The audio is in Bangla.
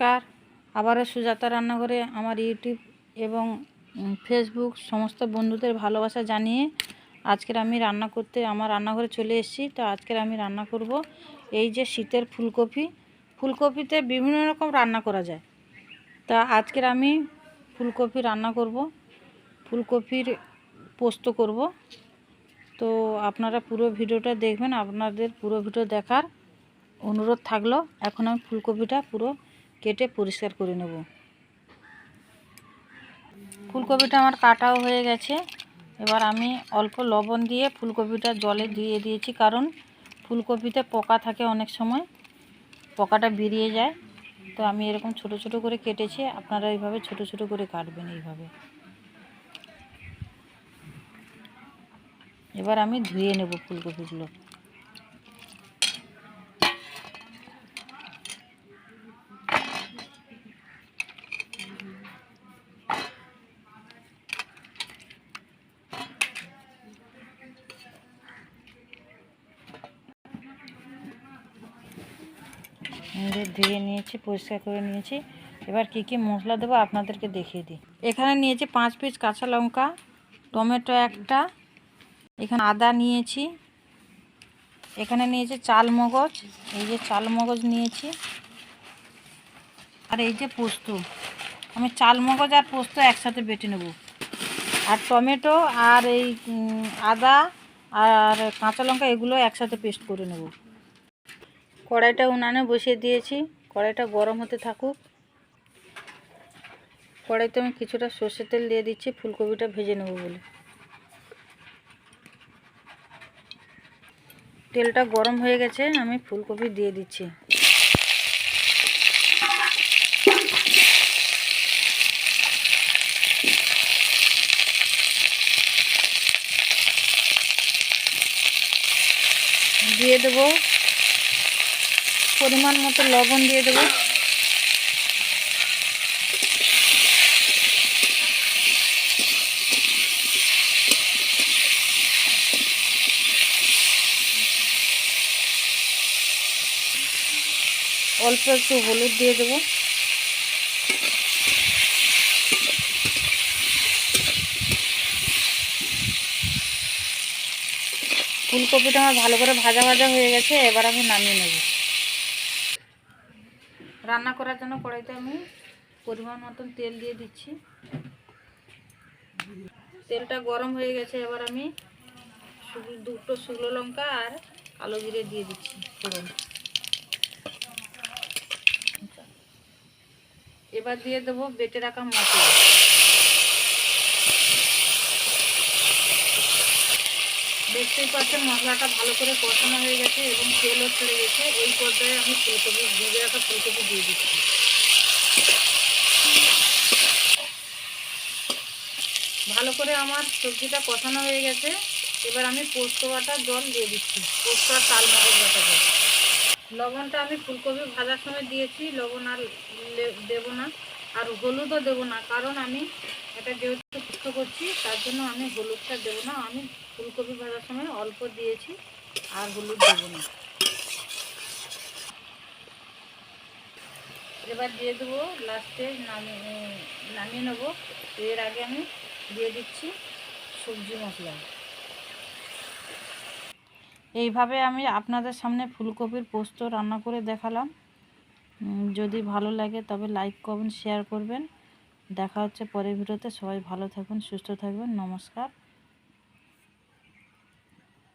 নমস্কার আবারও সুজাতা রান্নাঘরে আমার ইউটিউব এবং ফেসবুক সমস্ত বন্ধুদের ভালোবাসা জানিয়ে আজকের আমি রান্না করতে, আমার রান্নাঘরে চলে এসেছি। তো আজকের আমি রান্না করব এই যে শীতের ফুলকপি। ফুলকপিতে বিভিন্ন রকম রান্না করা যায়। তা আজকের আমি ফুলকপি রান্না করব, ফুলকপির পোস্ত করব। তো আপনারা পুরো ভিডিওটা দেখবেন, আপনাদের পুরো ভিডিও দেখার অনুরোধ থাকল। এখন আমি ফুলকপিটা পুরো কেটে পরিষ্কার করে নেব। ফুলকপিটা আমার কাটাও হয়ে গেছে। এবার আমি অল্প লবণ দিয়ে ফুলকপিটা জলে দিয়ে দিয়েছি, কারণ ফুলকপিতে পোকা থাকে অনেক সময়, পোকাটা বেরিয়ে যায়। তো আমি এরকম ছোট ছোট করে কেটেছি, আপনারা এইভাবে ছোট ছোট করে কাটবেন এইভাবে। এবার আমি ধুয়ে নেব ফুলকপিগুলো। নিজে ধুয়ে নিয়েছি, পরিষ্কার করে নিয়েছি। এবার কি কি মশলা দেবো আপনাদেরকে দেখিয়ে দিই। এখানে নিয়েছি পাঁচ পিস কাঁচা লঙ্কা, টমেটো একটা, এখানে আদা নিয়েছি, এখানে নিয়েছি চাল মগজ, এই যে চাল মগজ নিয়েছি, আর এই যে পোস্ত। আমি চাল মগজ আর পোস্ত একসাথে বেটে নেব। আর টমেটো আর এই আদা আর কাঁচা লঙ্কা, এগুলো একসাথে পেস্ট করে নেব। কড়াইটা উনানে বসিয়ে দিয়েছি। কড়াইটা গরম হতে থাকুক। কড়াইতে আমি কিছুটা সর্ষের তেল দিয়ে দিচ্ছি, ফুলকপিটা ভেজে নেব বলে। তেলটা গরম হয়ে গেছে, আমি ফুলকপি দিয়ে দিচ্ছি। দিয়ে দেবো পরিমাণ মতো লবণ দিয়ে দেবো। অল্প একটু হলুদ দিয়ে দেবো। ফুলকপিটা আমার ভালো করে ভাজা ভাজা হয়ে গেছে, এবার আমি নামিয়ে নেব। রান্না করার জন্য কড়াইতে আমি পরিমাণ মতন তেল দিয়ে দিচ্ছি। তেলটা গরম হয়ে গেছে, এবার আমি দুটো শুকনো লঙ্কা আর কালো জিরে দিয়ে দিচ্ছি ফোড়ন। এবার দিয়ে দেবো বেটে রাখা মশলা। দেখতেই পাচ্ছেন, মশলাটা ভালো করে কষানো হয়ে গেছে এবং তেলও ছেড়ে গেছে। এই পর্যায়ে আমি ফুলকপি, ভেজে রাখা ফুলকপি দিয়ে দিচ্ছি। ভালো করে আমার সবজিটা কষানো হয়ে গেছে। এবার আমি পোস্ত বাটা জল দিয়ে দিচ্ছি। পোস্ত আর তাল মগজ বাটা জল। লবণটা আমি ফুলকপি ভাজার সময় দিয়েছি। লবণ আর দেবো না। আর হলুদও দেবো না, কারণ আমি এটা যেহেতু সুস্থ করছি, তার জন্য আমি হলুদটা দেবো না। আমি ফুলকপি ভাজার সময় অল্প দিয়েছি, আর হলুদ দেবো না। এবার দিয়ে দেবো, লাস্টে নামিয়ে নামিয়ে নেব। এর আগে আমি দিয়ে দিচ্ছি সবজি মশলা। এইভাবে আমি আপনাদের সামনে ফুলকপির পোস্ত রান্না করে দেখালাম। যদি ভালো লাগে তবে লাইক করবেন শেয়ার করবেন। দেখা হচ্ছে পরের ভিডিওতে। সবাই ভালো থাকবেন সুস্থ থাকবেন। নমস্কার।